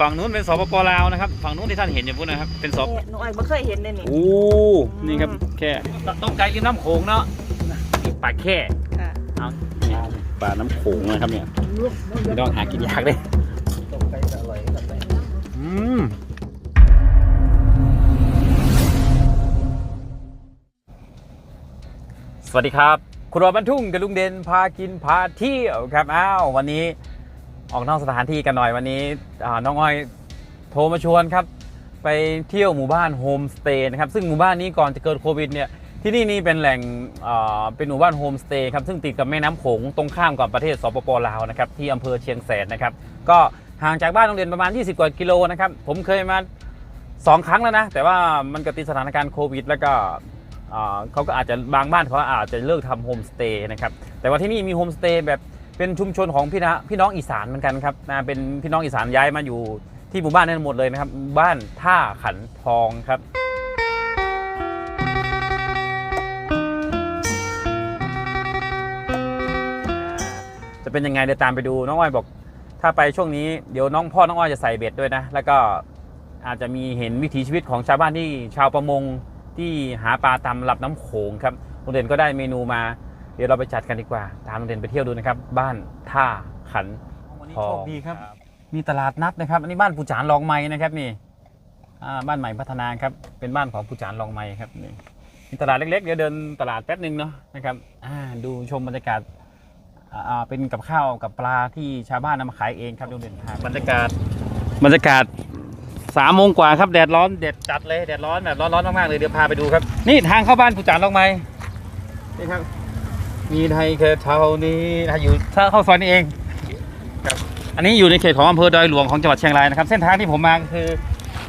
ฝั่งนู้นเป็นสปปลาวนะครับ ฝั่งนู้นที่ท่านเห็นอยู่พุ่นนะครับ เป็นสปหนูอ้อยไม่เคยเห็นเลยนี่ โอ้นี่ครับแค่ต้องไกลริมน้ำโขงเนาะนี่ปลาแค่ค่ะเอาเนี่ยปลาน้ำโขงนะครับเนี่ยไม่ต้องหากินยากเลยตกไปจะอร่อยแบบไหนอืมสวัสดีครับ ครัวบรรทุ่งกับลุงเด่นพากินพาเที่ยวครับ อ้าว วันนี้ ออกนอกสถานที่กันหน่อยวันนี้น้องอ้อยโทรมาชวนครับ ไปเที่ยวหมู่บ้านโฮมสเตย์นะครับซึ่งหมู่บ้านนี้ก่อนจะเกิดโควิดเนี่ยที่นี่นี่เป็นแหล่งเป็นหมู่บ้านโฮมสเตย์ครับซึ่งติดกับแม่น้ำโขงตรงข้ามกับประเทศสปปลาวนะครับที่อำเภอเชียงแสนนะครับก็ห่างจากบ้านโรงเรียนประมาณ 20 กว่ากิโลนะครับผมเคยมาสองครั้งแล้วนะ แต่ว่ามันก็ติดสถานการณ์โควิด แล้วก็เขาก็อาจจะบางบ้านเขาอาจจะเลิกทำโฮมสเตย์นะครับแต่ว่าที่นี่มีโฮมสเตย์แบบ เป็นชุมชนของพี่นะพี่น้องอีสานเหมือนกันครับนะเป็นพี่น้องอีสานย้ายมาอยู่ที่หมู่บ้านนั้นหมดเลยนะครับ บ้านท่าขันทองครับจะเป็นยังไงเดี๋ยวตามไปดูน้องอ้อยบอก ถ้าไปช่วงนี้เดี๋ยวน้องพ่อน้องอ้อยจะใส่เบ็ดด้วยนะ แล้วก็อาจจะมีเห็นวิถีชีวิตของชาวบ้านที่ชาวประมงที่หาปลาตามลำน้ำโขงครับโรงเรียนก็ได้เมนูมา เดี๋ยวเราไปจัดกันดีกว่า ตามโรงเรียนไปเที่ยวดูนะครับ บ้านท่าขันวันนี้โชคดีครับ มีตลาดนัดนะครับ อันนี้บ้านปูจานลองไม้นะครับนี่อ่าบ้านใหม่พัฒนาครับ เป็นบ้านของปูจานลองไม้ครับนี่มีตลาดเล็กๆ เดี๋ยวเดินตลาดแป๊บหนึ่งเนาะนะครับอ่าดูชมบรรยากาศอ่าอ่าเป็นกับข้าวกับปลาที่ชาวบ้านนำมาขายเองครับโรงเรียนทางบรรยากาศบรรยากาศสามโมงกว่าครับแดดร้อนแดดจัดเลยแดดร้อนแบบร้อนๆมากๆเลยเดี๋ยวพาไปดูครับ นี่ทางเข้าบ้านผู้จานลองไหมนี่ครับ มีไทยแค่เท่านี้นะอยู่ถ้าเข้าซอยนี้เองครับอันนี้อยู่ในเขตของอำเภอดอยหลวงของจังหวัดเชียงรายนะครับ เส้นทางที่ผมมาก็คือ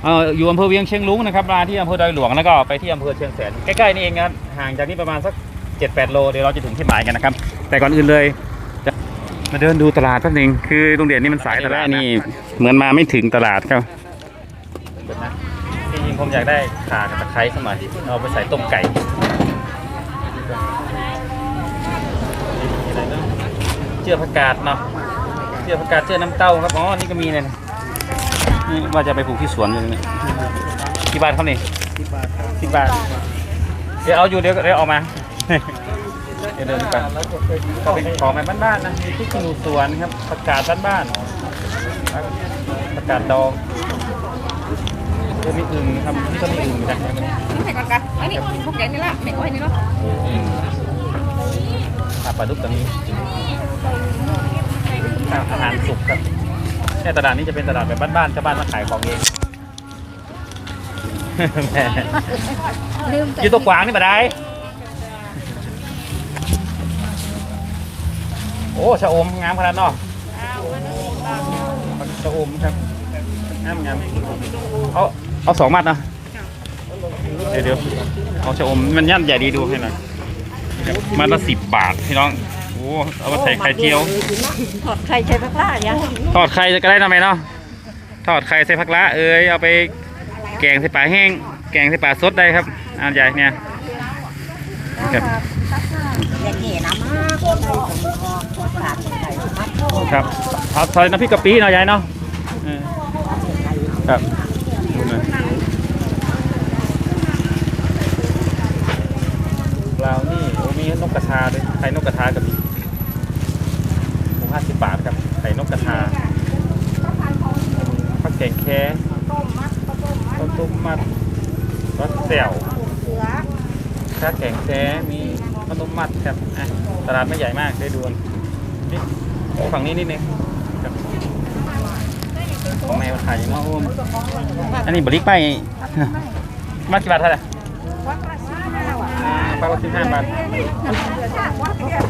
เอ่ออยู่อำเภอเวียงเชียงรุ้งนะครับมาที่อำเภอดอยหลวงแล้วก็ไปที่อำเภอเชียงแสนใกล้ๆนี่เองครับห่างจากนี้ประมาณสัก 7-8 โลเดี๋ยวเราจะถึงที่หมายกันนะครับ แต่ก่อนอื่นเลยมาเดินดูตลาดแป๊บนึงคือโรงเรียนนี่มันสายตลาดนี่เหมือนมาไม่ถึงตลาดครับจริงๆผมอยากได้ข่ากับตะไคร้สักหน่อยเอาไปใส่ต้มไก่ เจือผักกาดเนาะเจือผักกาดเจือน้ำเต้าครับอ๋อนี่ก็มีเลยนะนี่ว่าจะไปปลูกที่สวนอยู่นี่กี่บาทครับนี่ที่บ้านครับสิบบาท เดี๋ยวเอาอยู่เดี๋ยวเดี๋ยวเออกมา เดี๋ยวเดินไปแล้วจะเป็นก็เป็นของแบบบ้านๆนะมีที่ขนูสวนครับผักกาดบ้านๆผักกาดดองเดี๋ยวมีอึ่งครับนี่ก็มีอึ่งนะนี่ใส่ก่อนกันอันนี้พวกแกนี่ละไม่อ้อยนี่เนาะ อึ่งอาปลาดุกตัวนี้อาหารสุกครับเนี่ยตลาดนี้จะเป็นตลาดแบบบ้านๆชาวบ้านมาขายของเองแหมลืมอยู่ตัวกวางนี่มาได้ โอ้ชะอมงามขนาดเนาะชะอมครับงามงามเอาเอาสองมัดนะเดี๋ยวเดี๋ยวเอาชะอมมันย่ำใหญ่ดีดูให้หน่อย มัดละสิบบาทพี่น้องโอ้เอามาใส่ไข่เจียว ถอดไข่ใช้ผ้ายังทอดไข่จะก็ได้ทำไมเนาะทอดไข่ใส่ผักละเอ้ยเอาไปแกงใส่ปลาแห้ง แกงใส่ปลาสดได้ครับอันใหญ่เนี่ยครับอย่างนี้นะมาคนเราขาดไข่มัดครับเอาซอยน้ำพริกกะปิหน่อยยายเนาะเออครับดูหน่อยเรานี่โอ้มีนกกระ ทาด้วยไข่นกกระทากับมีหกห้าสิบบาทครับไข่นกกระทาข้าวแกงแค่ข้าวต้มมัดรสแจ่วเสือข้าวแกงแค่มีข้าวต้มมัดครับตลาดไม่ใหญ่มากได้ดูนนี่ฝั่งนี้นิดนึงครับของแม่ขายอย่างน้อยอันนี้บริกไปมากี่บาทเท่าไหร่ วัดละสิบห้าวั ดอ่าปลาสิบห้าบาท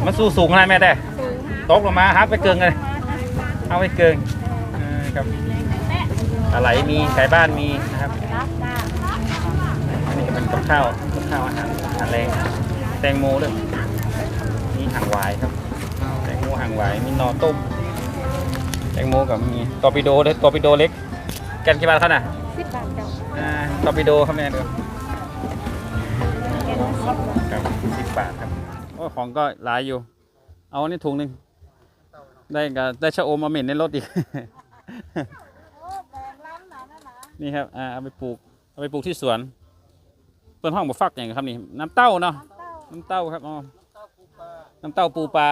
มันสู้สูงอะไรแม่แต่ตกลงมาฮักไปเกิงเลยเอาไปเกิงเออครับอะไรมีไก่บ้านมีนะครับอันนี้ก็เป็นกับข้าวกับข้าวอาหารอาหารแรงแตงโมด้วยมีหางหวายครับ แตงโมหางหวายมีหนอต้มแตงโมกับมีตอร์ปิโดด้วยตอร์ปิโดเล็กแกนกี่บาทครับน่ะสิบบาทเจ้าอ่าตอร์ปิโดครับแม่เดู ครับสิบบาทครับโอ้ของก็หลายอยู่ เอาอันนี้ถุงหนึ่งได้กับได้ชะอมมาเหม็นในรถอีกนี่ครับอ่าเอาไปปลูก เอาไปปลูกที่สวน เปิ้นห้องบ่ฟักอย่างครับนี่ น้ำเต้าเนาะ น้ำเต้าครับอ๋อน้ำเต้าปูปลา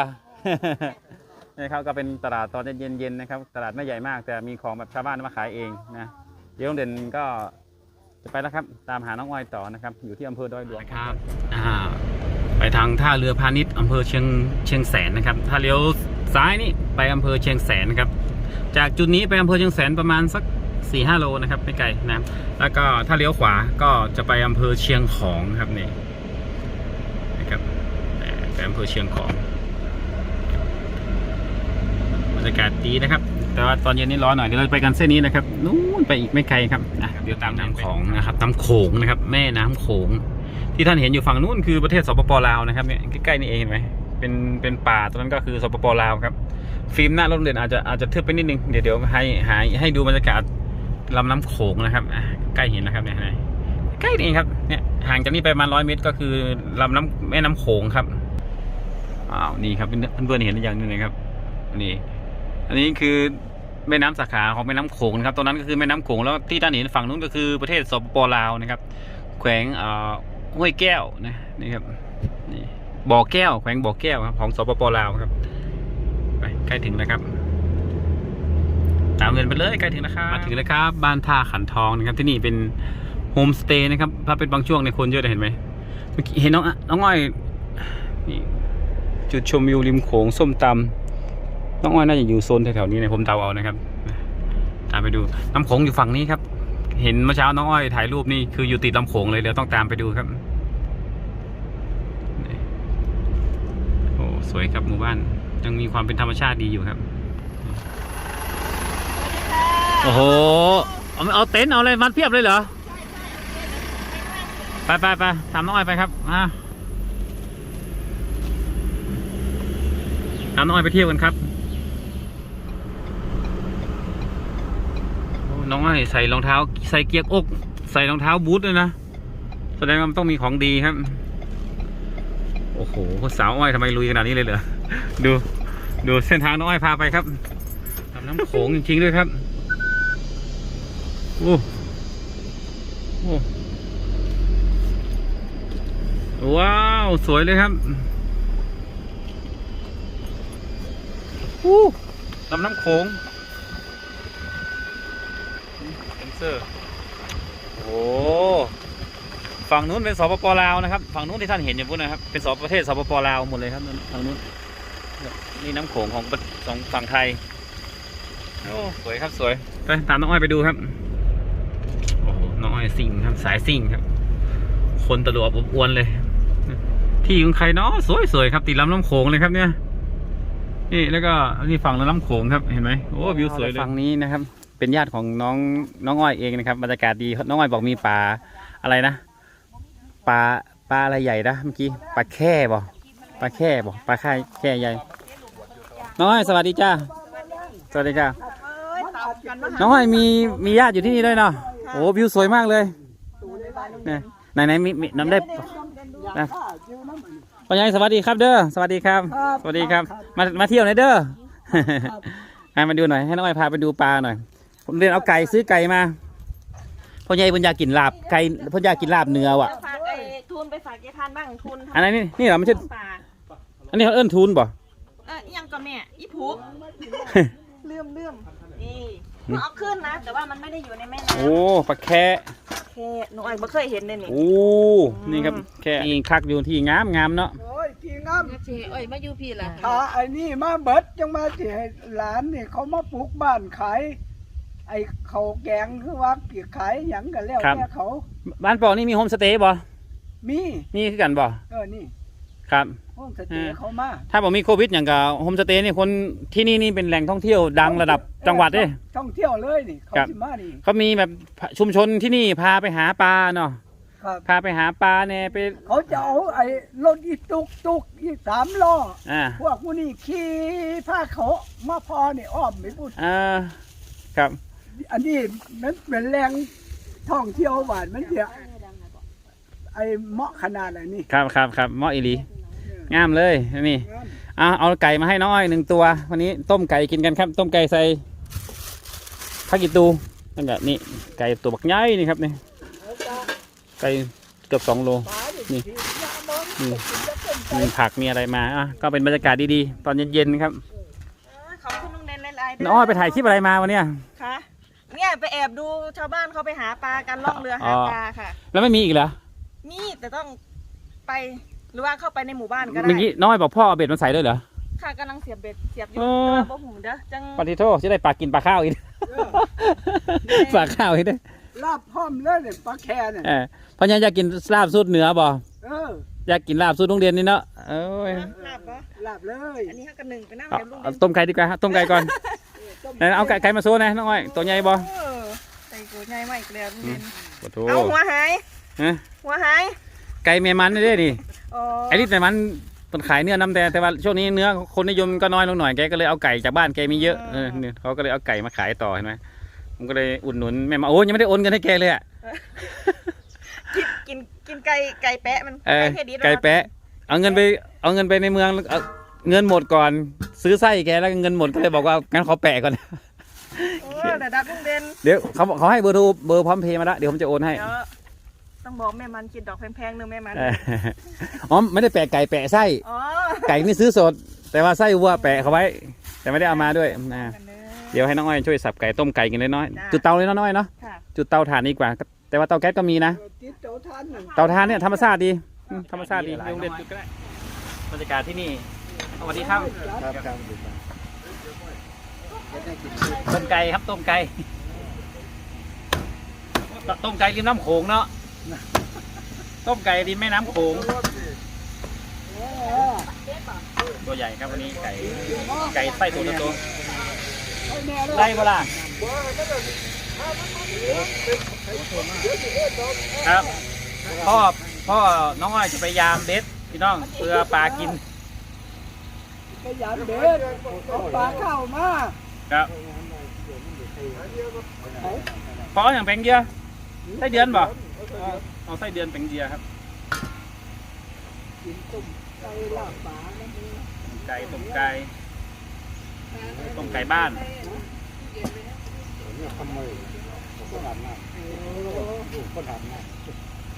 นี่ครับก็เป็นตลาดตอนเย็นๆนะครับ ตลาดไม่ใหญ่มาก แต่มีของแบบชาวบ้านมาขายเองนะ เดี๋ยวโรงเด่นก็ จะไปแล้วครับ ตามหาน้องออยต่อนะครับ อยู่ที่อำเภอดอยหลวงครับไปทางท่าเรือพาณิชย์อำเภอเชียงเชียงแสนนะครับ ถ้าเลี้ยวซ้ายนี่ไปอำเภอเชียงแสนนะครับ จากจุดนี้ไปอำเภอเชียงแสนประมาณสัก4ี่ห้าโลนะครับไม่ไกลนะแล้วก็ถ้าเลี้ยวขวาก็จะไปอำเภอเชียงของครับนี่นะครับไปอำเภอเชียงของบรรยากาศดีนะครับ แต่ว่าตอนเย็นนี่ร้อนหน่อยเดี๋ยวเราไปกันเส้นนี้นะครับนู้นไปอีกไม่ไกลครับอะเดี๋ยวตามน้ำของนะครับน้ำโขงนะครับ แม่น้ำโขง ที่ท่านเห็นอยู่ฝั่งนู้นคือประเทศสปปลาวนะครับเนี่ยใกล้ๆนี่เองเห็นไหมเป็นเป็นป่าตรงนั้นก็คือสปปลาวครับ ฟิล์มหน้ารถเด่นอาจจะอาจจะทึบไปนิดนึงเดี๋ยวเดี๋ยวให้หายให้ดูบรรยากาศลำน้ำโขงนะครับใกล้เห็นนะครับเนี่ยใกล้นี่เองครับเนี่ยห่างจากนี่ไปประมาณร้อยเมตรก็คือลำน้ำแม่น้ำโขงครับอ้าวนี่ครับเพื่อนๆเห็นหรือยังนี่นะครับนี่อันนี้คือ แม่น้ำสาขาของแม่น้ำโขงนะครับตรงนั้นก็คือแม่น้ำโขงแล้วที่ท่านเห็นฝั่งนู้นก็คือประเทศสปปลาวนะครับ แขวงเอ่อห้วยแก้วนะนี่ครับนี่บ่อแก้ว แขวงบ่อแก้วครับของสปปลาวครับไปใกล้ถึงแล้วครับตามเดินไปเลยใกล้ถึงแล้วครับมาถึงแล้วครับ บ้านท่าขันทองนะครับ ที่นี่เป็นโฮมสเตย์นะครับ ถ้าเป็นบางช่วงในคนเยอะเลยเห็นไหมเมื่อกี้เห็นน้องน้องอ้อยนี่จุดชมวิวริมโขงส้มตำ น้องอ้อยน่าจะอยู่โซนแถวๆนี้นะผมเดาเอานะครับตามไปดูน้ำโขงอยู่ฝั่งนี้ครับ เห็นเมื่อเช้าน้องอ้อยถ่ายรูปนี่คืออยู่ติดลำโขงเลยเดี๋ยวต้องตามไปดูครับโอ้สวยครับหมู่บ้าน ยังมีความเป็นธรรมชาติดีอยู่ครับโอ้โหเอาเอาเต็นท์เอาอะไรมัดเพียบเลยเหรอไปไปไปตามน้องอ้อยไปครับอะตามน้องอ้อยไปเที่ยวกันครับโอ้ น้องอ้อยใส่รองเท้า ใส่เกียร์อก ใส่รองเท้าบูทด้วยนะแสดงว่ามันต้องมีของดีครับ โอ้โหสาวอ้อยทำไมลุยขนาดนี้เลยเหรอดู ดูเส้นทางน้องอ้อยพาไปครับลำน้ำโขงจริงๆด้วยครับโอ้โอ้ว้าว สวยเลยครับอู้ลำน้ำโขง เซนเซอร์ โอ้ฝั่งนู้นเป็นสปปลาวนะครับ ฝั่งนู้นที่ท่านเห็นอยู่พุ่นนะครับ เป็นสปประเทศสปปลาวหมดเลยครับนู่นฝั่งนู้น นี่น้ำโขงของประสองฝั่งไทย โอ้สวยครับสวย ไปตามน้องอ้อยไปดูครับ โอ้โหน้องอ้อยซิ่งครับ สายซิ่งครับ คนตะลวบอบอวนเลย ที่ของใครเนาะสวยสวยครับ ติดลำน้ำโขงเลยครับเนี่ย นี่แล้วก็นี่ฝั่งลำโขงครับ เห็นไหมโอ้วิวสวยเลย ฝั่งนี้นะครับ เป็นญาติของน้องน้องอ้อยเองนะครับบรรยากาศดีน้องอ้อยบอกมีปลาอะไรนะปลาปลาอะไรใหญ่นะเมื่อกี้ปลาแค่บ่ปลาแค่บ่ปลาค่ายแค่ใหญ่ น้องอ้อยสวัสดีจ้าสวัสดีค่ะน้องอ้อยมีมีญาติอยู่ที่นี่ด้วยเนาะโอ้วิวสวยมากเลยเนี่ยไหนไหนมีมีน้ำได้นะปัญญาสวัสดีครับเด้อสวัสดีครับ สวัสดีครับ มามาเที่ยวหน่อยเด้อให้มาดูหน่อยให้น้องอ้อยพาไปดูปลาหน่อย ผมเรียนเอาไก่ซื้อไก่มาพ่อใหญ่ปัญญากินลาบไก่พ่อใหญ่กินลาบเนื้อว่ะ ฝากไอ้ทุนไปฝากยายทานบ้างทุนอันนี้นนี่นี่เหรอไม่ใช่ป่าอันนี้เขาเอิ้นทูนบ่ เอออิหยังก็แม่อีผูกเลื่อมเลื่อมนี่หนูเอาขึ้นนะ แต่ว่ามันไม่ได้อยู่ในแม่น้โอ้ปลาแค่ำแค่หนูไอ้ไม่เคยเห็นเลยนี่ โอ้นี่ครับแค่นี่คักอยู่ที่งามงามเนาะโอ้ยที่งามสิเอ้ยมาอยู่พี่ล่ะถ้าไอ้นี่มาเบิดจังมาสิให้หลานนี่เขามาปลูกบ้านขาย ไอ้เขาวแกงคือว่าเกี่ขายหยังกันแล้วครับแค่เขา บ้านปอนี่มีโฮมสเตย์บ่มีมีคือกันบ่เออนี่ครับ ห้องสเตย์เขามาถ้าบอกมีโควิดอย่างกับโฮมสเตย์นี่คนที่นี่นี่เป็นแหล่งท่องเที่ยวดังระดับจังหวัดเด้ ท่องเที่ยวเลยนี่เขาครับ สิมานี่เขามีแบบชุมชนที่นี่พาไปหาปลาเนาะครับ พาไปหาปลาเนี่ยไปเขาจะเอาไอ้รถอีตุกตุกอีสามล้ออ่าพวกผู้นี่ขี่ผ้าเขามาพอนี่อ้อมไม่พูดอ่าครับ อันนี้มันเป็นแรงท่องเที่ยวหวานมันเสียไอ้เหมาะขนาดไหนนี่ครับครับครับเหมาะอีหลีงามเลยนี่อ่าเอาไก่มาให้น้องอ้อยหนึ่งตัว วันนี้ต้มไก่กินกันครับ ต้มไก่ใส่ผักกีตูนั่นแหละนี่ไก่ตัวบักใหญ่นี่ครับนี่ไก่เกือบสองโลนี่นี่มีผักมีอะไรมาอะก็เป็นบรรยากาศดีๆ ตอนเย็นๆนะครับเออขอบคุณลุงเดนหลายๆเด้น้องอ้อยไปถ่ายคลิปอะไรมาวันเนี้ยค่ะ เนี่ยไปแอบดูชาวบ้านเขาไปหาปลากันล่องเรือหาอ๋อปลาค่ะ แล้วไม่มีอีกเหรอมีแต่ต้องไปหรือว่าเข้าไปในหมู่บ้านก็ได้เมื่อกี้น้องอ้อยบอกพ่อเอาเบ็ดมาใส่ด้วยเหรอค่ะกำลังเสียบเบ็ดเสียบอยู่เออแต่ว่าบ่หูเด้อจังปฏิโทษจะได้ปลากินปลาข้าวอีกปลาข้าวอีกเด้อลาบพร้อมเลยเนี่ยปลาแค่เนี่ยเออเพราะงั้นอยากกินลาบสูตรเหนือบ่เอออยากกินลาบสูตรโรงเรียนนี่เนาะเอ้ยลาบปะลาบเลย อันนี้เขากันหนึ่งไปนั่งเอาเดี๋ยวลุงเอาเดนต้มไก่ดีกว่าฮะต้มไก่ก่อน ไหนเอาไก่ไก่มาโซ่นะน้องอ้อยตัวใหญ่บ่เออใส่กูใหญ่มากอีกแล้วลุงเดนโอ้โหเอาหัวหายฮะหัวหายไก่เมียมันนี่เด้นี่อ๋อไอ้นี่แต่มันต้นขายเนื้อน้ำแต่แต่ว่าช่วงนี้เนื้อคนนิยมก็น้อยลงหน่อยแกก็เลยเอาไก่จากบ้านแกมีเยอะเออเนี่ยเขาก็เลยเอาไก่มาขายต่อเห็นไหมผมก็เลยอุดหนุนแม่มาโอ้ยยังไม่ได้โอนเงินให้แกเลยอะกินกินกินไก่ไก่แปะมันเออเพดิไก่แปะเอาเงินไปเอาเงินไปในเมืองแล้วเอาเงินหมดก่อน ซื้อไส้แกแล้วเงินหมดก็เลยบอกว่างั้นขอแปะก่อนโอ้แต่ดักลุงเดนเดี๋ยวเขาเขาให้เบอร์โทรเบอร์พร้อมเพย์มาแล้วเดี๋ยวผมจะโอนให้ เดี๋ยวต้องบอกแม่มันกินดอกแพงๆเนึงแม่มันเอออ๋อไม่ได้แปะไก่แปะไส้ อ๋อไก่นี่ซื้อสด แต่ว่าไส้วัวแปะเขาไว้ แต่ไม่ได้เอามาด้วยนะกันเด้อ เดี๋ยวให้น้องอ้อยช่วยสับไก่ต้มไก่กินน้อยจ้ะๆจุดเตาเลยน้อยๆเนาะค่ะจุดเตาถ่านดีกว่า แต่ว่าเตาแก๊สก็มีนะ ติดเตาทานน่ะเตาถ่านเนี่ยธรรมชาติดีอืมธรรมชาติดีโรงเรียนจุดก็ได้บรรยากาศที่นี่ สวัสดีครับครับครับอยู่ครับจะได้กินต้มไก่ครับต้มไก่ต้มไก่ริมน้ำโขงเนาะต้มไก่ริมแม่น้ำโขงตัวใหญ่ครับวันนี้ไก่ไก่ไส้ตัวโตๆได้เวลาครับพ่อพ่อน้องอ้อยจะไปยามเบ็ดพี่น้องเพื่อปลากิน ขยันเด็ดเอาปลาเข้ามาครับพออย่างแปลงเดียไส้เดือนบ่เอาไส้เดือนแปลงเดียครับกินต้มไก่ลาบปลานะมึงต้มไก่ต้มไก่ต้มไก่บ้านเนี่ยทำไมคนอาบน้ำดูคนอาบน้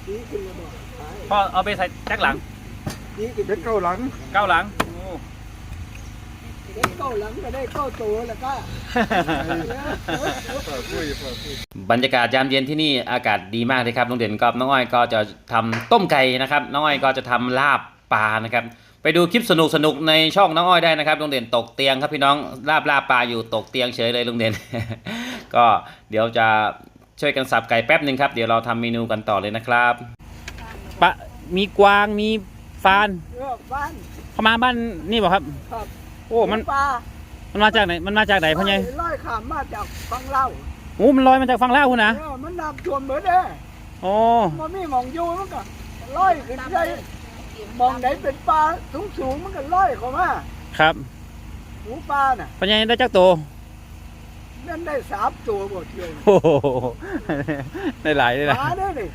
ดีขึ้นแล้วบ่ขายพ่อเอาไปใส่แจ็คหลังดีขึ้นำเด็กเก้าหลังเก้าหลัง โอ้เข้าหลังก็ได้เข้าตัวแล้วก็บรรยากาศยามเย็นที่นี่อากาศดีมากเลยครับน้องเด่นกับน้องอ้อยก็จะทำต้มไก่นะครับ น้องอ้อยก็จะทำลาบปลานะครับ ไปดูคลิปสนุกสนุกในช่องน้องอ้อยได้นะครับลุงเด่นตกเตียงครับพี่น้องลาบลาบปลาอยู่ตกเตียงเฉยเลยลุงเด่น ก็เดี๋ยวจะช่วยกันสับไก่แป๊บหนึ่งครับเดี๋ยวเราทำเมนูกันต่อเลยนะครับปะมีกวางมีฟานเออบ้านเข้ามาบ้านนี่บ่ครับครับ โอ้ มัน ปลามันมาจากไหน มันมาจากไหนพ่อใหญ่ลอยขามมาจากฟังเล่าโอ้มันลอยมาจากฝั่งลาวคุณนะเออมันน้ำท่วมเหมือนเด้โอ้มันมีหมองอยู่มันก็ลอยขึ้นได้มองไหนเป็นปลาสูงสูงๆมันก็ลอยเข้ามาครับหูปลาน่ะพ่อใหญ่ได้จักโตนั่นได้สามตัวหมดเลยโอ้โหได้หลายได้หหลายมาเด้อนี่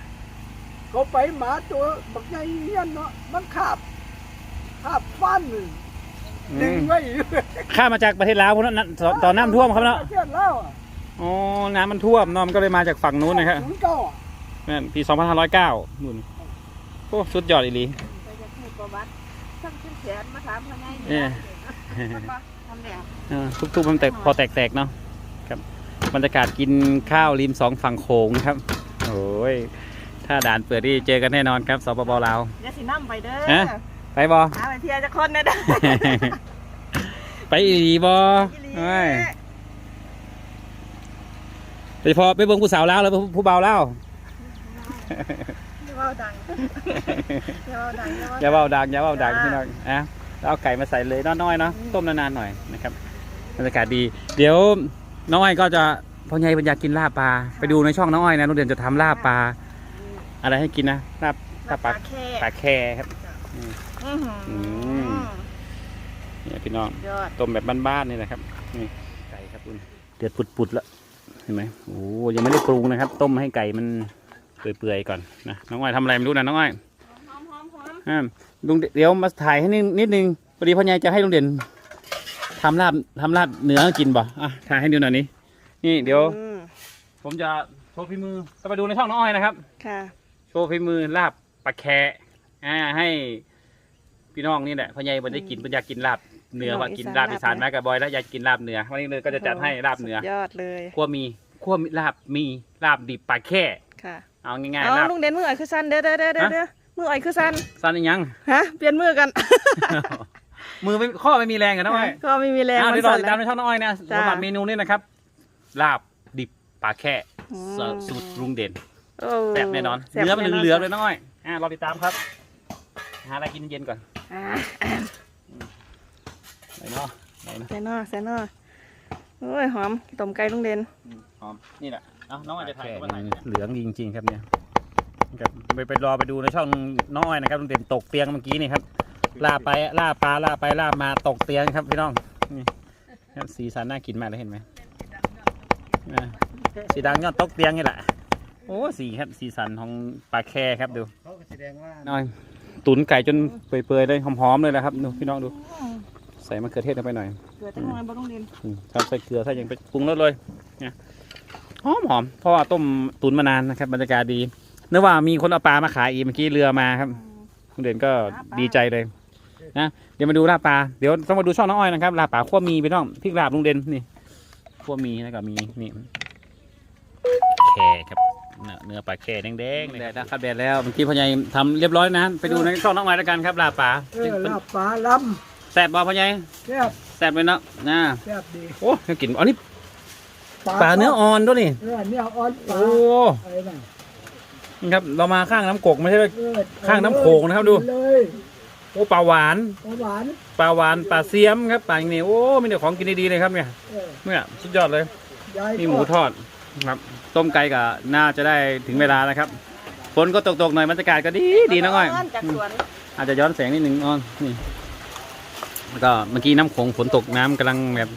เขาไปหมาตัวบักใหญ่เงี้ยนเนาะมันขาบขาบฟันหนึ่งอื ดึงมไว้อยู่ข้ามมาจากประเทศลาวพุ่นนะตอนตอนน้ำท่วมครับเนาะเชื่อแล้วอะอ๋อน้ำมันท่วมเนาะมันก็เลยมาจากฝั่งนู้นนะครับศูนย์เก้าอะนั่นปี 2509นู่นโอ้สุดยอดอีหลี ไปจะพูดประวัติทั้งขึ้นแขนมาถามเขาไงเออทำแล้วเออทุกๆมันแตกพอแตกๆเนาะครับบรรยากาศกินข้าวริมสองฝั่งโขงครับโอ้ยถ้าด่านเปิดนี่เจอกันแน่นอนครับสปปลาว อย่าสิน้ำไปเด้อฮะ ไปบอหาไปเที่ยวจะคนเนี่ยเด้อไปอีหลีบออีหลีเอ้ยโดยเฉพาะไปเบิ่งผู้สาวลาวแล้วผู้เบาวลาวอย่าเว้าดังอย่าเว้าดังอย่าเว่าดังอย่าเว่าดังพี่น้องอะแล้วเอาไก่มาใส่เลยน้อยๆเนาะต้มนานๆหน่อยนะครับบรรยากาศดี เดี๋ยวน้องอ้อยก็จะพ่อใหญ่บรรยากกินลาบปลาไปดูในช่องน้องอ้อยนะโรงเรียนจะทำลาบปลา อะไรให้กินนะลาบลาบปลาแค่ปลาแค่ครับ อื้อหืออม เนี่ยพี่น้อง ยอด ต้มแบบบ้านๆนี่นะครับ นี่ไก่ครับคุณเดือดปุดๆแล้วเห็นไหมโอ้ยังไม่ได้ปรุงนะครับ ต้มให้ไก่มันเปื่อยๆก่อนนะน้องอ้อยทำอะไรไม่รู้นะน้องอ้อยหอมหอมหอมอ่าลุงเดี๋ยวมาถ่ายให้นิดนิดนึงพอดีพ่อใหญ่จะให้ลุงเด่นทำลาบทำลาบเนื้อกินบ่อะถ่ายให้ดูหน่อยนี้นี่เดี๋ยว อืมผมจะโชว์ฝีมือก็ไปดูในช่องน้องอ้อยนะครับ ค่ะ โชว์ฝีมือลาบปลาแคะอ่าให้ พี่น้องนี่แหละพ่อใหญ่บนได้กินบนอยากกินลาบเนื้อว่ากินลาบอีสานมากับบอยแล้วอยากกินลาบเนื้อวันนี้เลยก็จะจัดให้ลาบเนื้อสุดยอดเลยขั้วมีขั้วมีลาบมีลาบดิบปลาแค่ค่ะเอาง่ายๆเอาลาบลุงเด่นมืออ่อยคือสั้นเด้อเด้อเด้อเด้อเด้อมืออ่อยคือสั้นสั้นอีกยังฮะเปลี่ยนมือกัน มือไม่ข้อไม่มีแรงกันนะอ้อยก็ไม่มีแรงอ้าวมัเดี๋ยนวรอสั่นติดตามในแล้วช่องน้องอ้อยนะจ้าสำหรับเมนูนี้นะครับลาบดิบปลาแค่อืมสูตรลุงเด่นโอ้แซ่บแน่นอนแซ่บเนื้อมันแเหลืองๆเลยน้องอ้อยอ่ารอติดตามครับหาอะไรกินเย็นก่อน อ่าไหนเนาะไหนเนาะแซ่นอแซ่นอโอ้ยหอมต้มไก่ลุงเด่นหอมนี่แหละเอาน้องอ้อยจะถ่ายก็ถ่ายเหลืองจริงๆครับเนี่ยครับไปไปรอไปดูในช่องน้องอ้อยนะครับลุงเด่นตกเตียงเมื่อกี้นี่ครับลาบไปลาบปลาลาบไปลาบมาตกเตียงครับพี่น้องนี่ครับสีสันน่ากินมากเลยเห็นไหมอ่าสีดังยอดตกเตียงนี่แหละโอ้สีครับสีสันของปลาแค่ครับดูเขาก็แสดงว่าน้อย ตุ๋นไก่จนเปื่อยๆเลยหอมๆเลยนะครับดูพี่น้องดู ใส่มะเขือเทศลงไปหน่อยเกลือจังหน่อยบ่ลุงเด่นอืมครับใส่เกลือใส่ยังไปปรุงรสเลยเนี่ยหอมหอมเพราะว่าต้มตุ๋นมานานนะครับบรรยากาศดีนึกว่ามีคนเอาปลามาขายอีกเมื่อกี้เรือมาครับคุณเด่นก็ดีใจเลยนะเดี๋ยวมาดูลาบปลาเดี๋ยวต้องมาดูช่องน้องอ้อยนะครับลาบปลาขั้วมีไปน้องพริกลาบลุงเด่นนี่ขั้วมีแล้วก็มีนี่แค่ครับ เนื้อเนื้อปลาแค่แดงๆเลยแดดแล้วครับแดดแล้วเมื่อกี้พ่อใหญ่ทำเรียบร้อยนะไปดูในช่องน้องอ้อยแล้วกันครับลาบปลาเออลาบปลาลแซ่บบ่พ่อใหญ่ำแซ่บแซ่บเลยเนาะนะแซ่บดีโอ้ยกินอันนี้ปลาเนื้ออ่อนด้วยนี่เออเนี่ยอ่อนปลาโอ้อะไรน่ะนี่ครับเรามาข้างน้ำกกไม่ใช่ว่า เออข้างน้ำโขงนะครับดู เลยโอ้ปลาหวานปลาหวานปลาหวานปลาเสียมครับปลาอย่างนี้โอ้มีแต่ของกินดีๆเลยครับเนี่ยเออเนี่ยสุดยอดเลย ยายมีหมูทอด ครับ ต้มไก่กับน่าจะได้ถึงเวลาแล้วครับฝนก็ตกๆหน่อยบรรยากาศก็ดีดีนะก้อยจากสวนอาจจะย้อนแสงนิดหนึ่งอ้อนนี่แล้วก็เมื่อกี้น้ำโขงฝนตกน้ำกำลังแบบ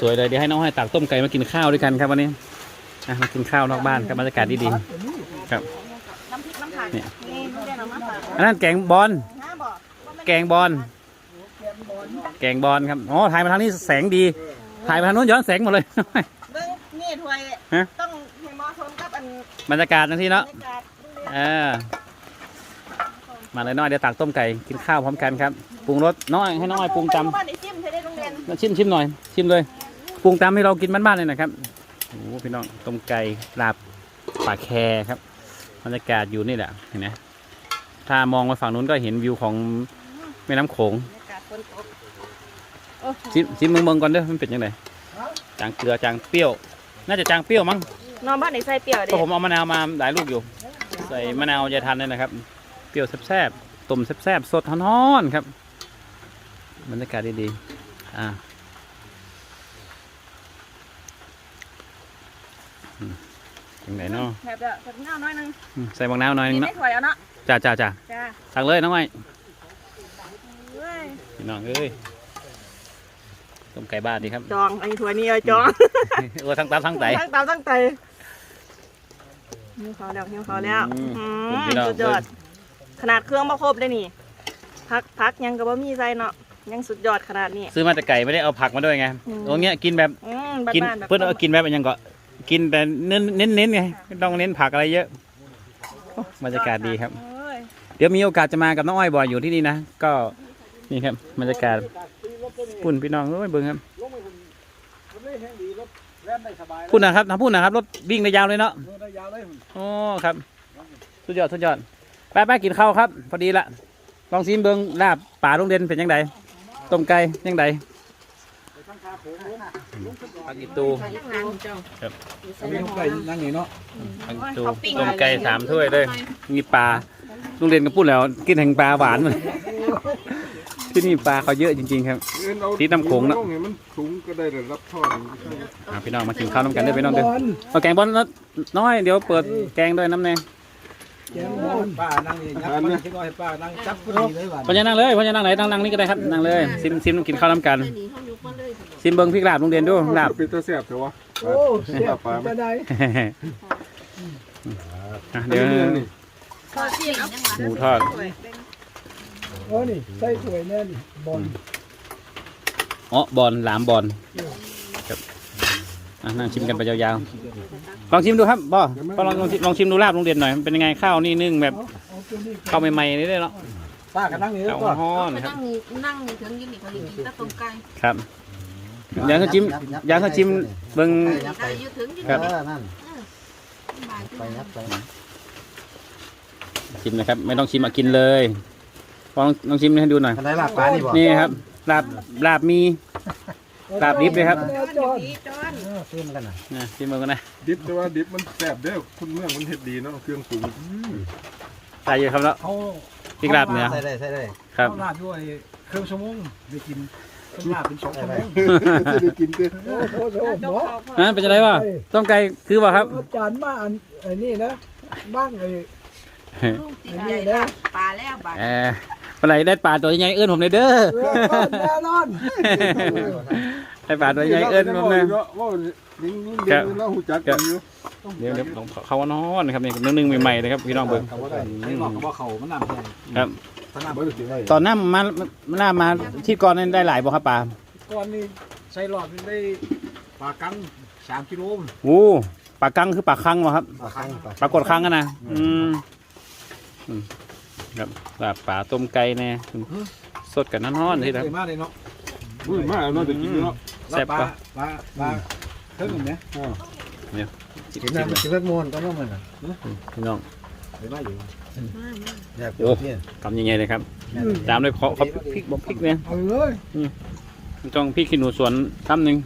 สวยๆเลยเดี๋ยวให้น้องให้ตักต้มไก่มากินข้าวด้วยกันครับวันนี้อะมากินข้าวนอกบ้านครับบรรยากาศดีๆครับน้ำพริกน้ำผักเนี่ยนี่ลุงเด่นเอามาฝากอันนั้นแกงบอลน้าบอกว่ามันแกงบอลแกงบอลครับอ๋อถ่ายมาทางนี้แสงดีถ่ายมาทางโน้นย้อนแสงหมดเลยเบิ่งนี่ถ้วย ฮะ ต้องให้เหมาะสมกับอันบรรยากาศนะที่บรเนาะรยากาศลุงเด่นเออมาเลยน้อยเดี๋ยวตักต้มไก่กินข้าวพร้อมกันครับปรุงรสน้อยให้น้อยปรุงตบ้านได้จิ้มใช่ได้ลุงเด่นำมาชิมชิมหน่อย ชิมเลยปรุงตามให้เรากินบ้านๆเลยนะครับโอ้โหพี่น้องต้มไก่ลาบปลาแคครับบรรยากาศอยู่นี่แหละเห็นไหมถ้ามองไปฝั่งนู้นก็เห็นวิวของแม่น้ำโขง บรรยากาศฝนตกโอ้โหชิมชิมเมืองเมืองก่อนเด้อมันเป็นยังไงจางเกลือจางเปรี้ยว น่าจะจางเปรี้ยวมั้งนอนบ้านไหนใส่เปรี้ยวก็เด็ผมเอามะนาวมาหลายลูกอยู่ ใส่มะนาวจะทันเลยนะครับ เปรี้ยวแซ่บๆต้มแซ่บๆสดฮ้อนๆครับบรรยากาศดีๆอ่าอืมยังไงเนาะแบบแบบแบบเงาน้อยหนึงอืมใส่บางนาวหน่อยนึกิงนเนาะได้ถ้วยเอาเนาะจ้าจ้าจ้าจ้าตักเลยน้องไอ้เว้ยพี่น้องเอ้ย ต้มไก่บ้านดีครับจองอันนี้ถ้วยนี้เอาจองเออทั้งตามทั้งไต ทั้งตามทั้งไตหิวเขาวแล้วหิวเขาวแล้วอืม อืคุณมพี่น้องสุดยอดขนาดเครื่องบ่ครบเลยนี่พักพักยังก็บ่มีใส่เนาะยังสุดยอดขนาดนี้ ซื้อมาแต่ไก่ไม่ได้เอาผักมาด้วยไงอืม ตรงเนี้ยกินแบบอืมกินบ้านๆแบบเพื่อนเอากินแบบยังก็กินแต่เน้นเน้นเน้นไงไม่ต้องเน้นผักอะไรเยอะโอ้บรรยากาศดีครับ เอ้ยเดี๋ยวมีโอกาสจะมากับน้องอ้อยบ่อยอยู่ที่นี่นะ ก็นี่ครับบรรยากาศ ปุ่นพี่น้องเอ้ยเบิ่งครับมันไม่แห้งดีรถแล่นได้สบายพูดนะครับทำพูดนะครับรถวิ่งได้ยาวเลยเนาะรถได้ยาวเลยโอ้ครับสุดยอดสุดยอดไปไปกินข้าวครับ พอดีละลองซีมเบิ่งลาบป่าโรงเรียนเป็นยังไงต้มไก่ยังไงผักอีตูอันนี้ไก่นั่งนี่เนาะผักอีตูต้มไก่สามถ้วยเลยมีปลาโรงเรียนก็พูดแล้ว กินแห่งปลาหวานมัน ที่นี่ปลาเขาเยอะจริงๆครับ ที่น้ำโขงนะลให้มันสูงก็ได้ระดับท่ออ่าพี่น้องมากินข้าวน้ำกันเด้วยพี่น้องเด้อบอลเอาแกงบอลน้อยเดี๋ยวเปิดแกงด้วยน้ำแน่แกงบอลป้านั่งนี่ยักษ์มันคิดว่าให้ป้านั่งจับพอดีเลยว่ะพอจะนั่งเลยพอจะนั่งไหนนั่งนั่งนี่ก็ได้ครับนั่งเลยซิมซิมกินข้าวน้ำกันซิมเบิ้งพริกลาบโรงเรียนดูลาบ เป็นตัวเสียบเถอะวะโอ้เสียบจะได้อะเดี๋ยวนี่ขอชิมเอาหมูทอด โอ้นี่ใส่ถ้วยแน่นี่บอลอ๋อบอลหลามบอลครับอะนั่งชิมกันไปยาวๆลองชิมดูครับบ่ก็ลองลองชิมลองชิมดูลาบโรงเรียนหน่อยมันเป็นยังไงข้าวนี่นึ่งแบบเอาตัวนี้ข้าวใหม่ๆนี่ได้เนาะป้ากันนั่งนี่ข้าวก่อนฮ้อนไปครับนั่งนี่นั่งนี่ถึงยินดีเขายินดีตะตรงไกลครับอยางเขาจิ้มอยางเขาจิ้มเบิ่งไกลอยู่ถึงยินครัดีบนั่นบ่ายไปยับไปชิมนะครับ ไม่ต้องชิมอะกินเลย ลองลองชิมให้ดูหน่อยกันได้ลาบปลานี่บ่นี่ครับลาบลาบมีลาบดิบเลยครับแม่จอนพี่จอนซื้อมากันน่ะนะชิมมือกันนะดิบแต่ว่าดิบมันแซ่บเด้อคุณเมืองมันเฮ็ดดีเนาะเครื่องปรุงใส่เยอะครับแล้ว เขาพริกลาบเนื้อใส่ได้ใส่ได้ครับ เขาลาดด้วยเครื่องชั่วโมงได้กินต้องลาดเป็นสองชั่วโมงจะได้กินเด้อโอ้โหโอ้โหหมออะเป็นอะไรวะต้มไก่คือเปล่าครับ อาจารย์มาอันไอ้นี่นะบ้างไอ้ ลูกติดใจลาบปลาแล้วบ่ายเออ ปลาไหลได้ปลาตัวใหญ่เอื้อนผมเลยเด้อเรือก้อนแน่นอนได้ปลาตัวใหญ่เอื้อนผมเลย ว่าลิงลิงเดียวเราหูจักกันอยู่เดี๋ยวเดี๋ยวผมเขาว่านอนนะครับนี่นึ่งๆใหม่ๆเลยครับพี่น้องเบิ่งเขาบ่ได้ไอ้บอกเขาบอกเขามันน้ำแห้งครับ ถ้าน้ำบ่ได้กินได้ตอนหน้ามาหน้ามาที่ก่อนนั้นได้หลายบ่ครับปลาก่อนนี่ใส่หลอดนี่ได้ปลากังสามกิโลโอ้ปลากังคือปลาคังวะครับ ปลาคังปลากดคังกันนะอืมอืม ครับลาบปลาต้มไก่แน่สดกับน้ำร้อนที่ครับมากเลยเนาะอุ้ยมาเนาะจะกินเนาะแซ่บปะ ปลาปลาเครื่องเนี่ยจิบกินๆน้ำเลยกินเลือดมวนก็น้ำมันน่ะพี่น้องไปมาอยู่อยากโอ้เนี่ยทำยังไงเลยครับ ตามด้วยขอขอพริกบอกพริกเนี่ยเอาเลยต้องพริกขี้หนูสวนทำหนึ่ง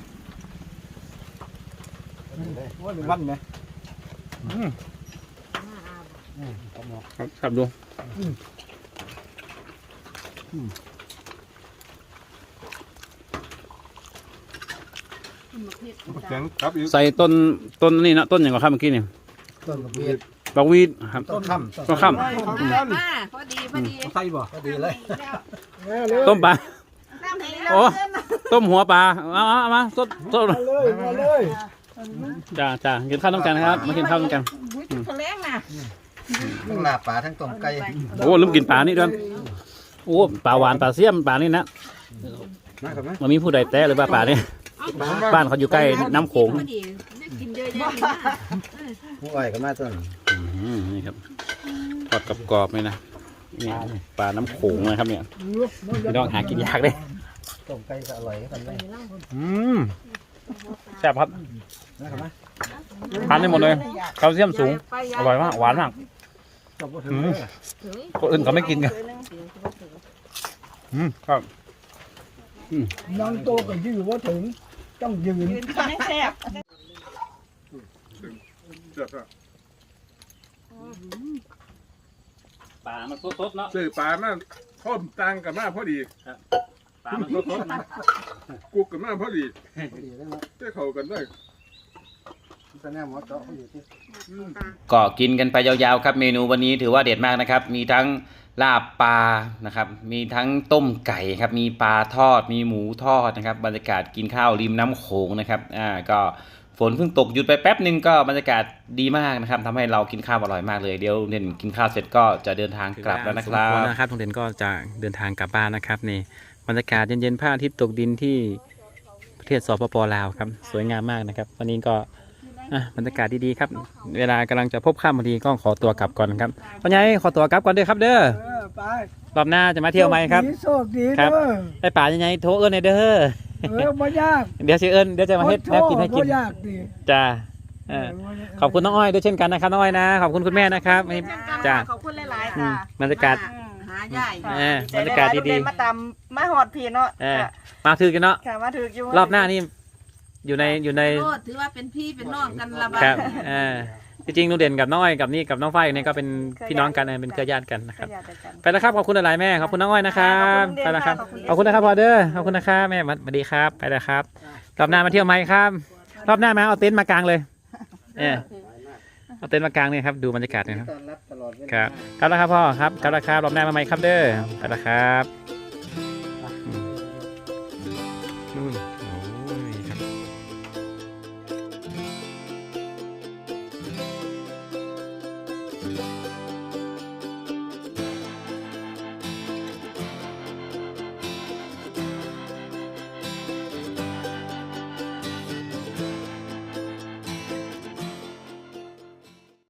ว่าหนึ่งวันไหมครับครับดู แข็งครับอยู่ใส่ต้นต้นนี่นะต้นอย่างไรครับเมื่อกี้นี่ต้นเวียดดอกวีดครับ ต้นค่ำต้นค่มาพอดีพอดีใส่บ่ก็ดีเลยต้มปลา น้ำไหนโอ้ต้มหัวปลาเอาเอาเอามาต้นต้นมาเลยมาเลยจ้าจ้ากินข้าวต้องกันครับ มากินข้าวต้องกัน ทะเลงน่ะ ทั้ง ลาบปลาทั้งต้มไก่โอ้ลืมกินปลานี่ด้วยโอ้ปลาหวานปลาเสี้ยมปลานี่นะมาครับไหมมันมีผู้ใดแต้หรือว่าปลาเนี่ยบ้านเขาอยู่ใกล้น้ำโขงพอดีได้กินเยอะแยะเลยนะผู้อ้อยก็มาต้นอืมนี่ครับทอดกรอบๆเลยนะนี่ปลาน้ำโขงนะครับเนี่ยพี่น้องหากินยากเลยต้มไก่ก็อร่อยกันเลยอืมแซ่บครับนะครับไหมทานได้หมดเลยแคลเซียมสูง อร่อยมาก หวานมาก จบถึอืงมคนอื่นเขาไม่กินกันอืมครับนั่งโตก็ยืนว่าถึง ต้องยืน ยืนกินให้แซ่บแซ่บอะปลามันสดๆเนาะซื้อปลามาพร้อมตังกันมาพอดีปลามันสดๆนะกุกกันมาพอดีดีเลยเนาะได้เข้ากันได้ แต่แน่หมอเจาะเขาอยู่ที่ก็กินกันไปยาวๆครับ เมนูวันนี้ถือว่าเด็ดมากนะครับ มีทั้งลาบปลานะครับ มีทั้งต้มไก่ครับ มีปลาทอด มีหมูทอดนะครับ บรรยากาศกินข้าวริมน้ำโขงนะครับ อ่า ก็ฝนเพิ่งตกหยุดไปแป๊บหนึ่งก็บรรยากาศดีมากนะครับทำให้เรากินข้าวอร่อยมากเลย เดี๋ยวเด่นกินข้าวเสร็จก็จะเดินทางกลับแล้วนะครับ นะครับทงเด่นก็จะเดินทางกลับบ้านนะครับนี่บรรยากาศเย็นๆพระอาทิตย์ตกดินที่ประเทศสปปลาวครับ สวยงามมากนะครับ วันนี้ก็ อะบรรยากาศดีๆครับ เวลากำลังจะพบข้ามพอดีก็ขอตัวกลับก่อนครับพ่อใหญ่ขอตัวกลับก่อนเด้อครับเด้อ เออไปรอบหน้าจะมาเที่ยวไหมครับ โชคดีครับ เด้อไอ้ป่ายังไงโทรเอิญในเด้อ เออบ่ยากเดี๋ยวสิเอิญเดี๋ยวจะมาเฮ็ดแนวกินให้กินบ่ยากดิจ้าเออขอบคุณน้องอ้อยด้วยเช่นกันนะครับน้องอ้อยนะ ขอบคุณคุณแม่นะครับนี่จ้า ขอบคุณหลายๆอืค่ะมบรรยากาศ หาใหญ่เออบรรยากาศดีๆๆมาตามมาหอดพีเนาะเออมาถือกันเนาะค่ะมาถืออยู่รอบหน้านี่ อยู่ในอยู่ใน โลดถือว่าเป็นพี่เป็นน้องกันละบาครับเออจริงๆลุงเด่นกับน้องอ้อยกับนี่กับน้องฝ้ายเนี่ยก็เป็นพี่น้องกันเออเป็นเครือญาติกันนะครับ อยากจะกัน ไปแล้วครับขอบคุณหลายๆแม่ขอบคุณน้องอ้อยนะครับขอบคุณเด่นไปแล้วครับค่ะขอบคุณนะครับพอเดอร์ขอบคุณนะครับแม่สวัสดีครับไปแล้วครับรอบหน้ามาเที่ยวไหมครับ รอบหน้ามาเอาเต็นท์มากางเลยเออเอาเต็นท์มากางเนี่ยครับดูบรรยากาศหนะครับต้อนรับตลอดเวลา ครับครับแล้วครับพ่อครับครับแล้วครับรอบหน้ามาใหม่ครับเด้อไปแล้วครับ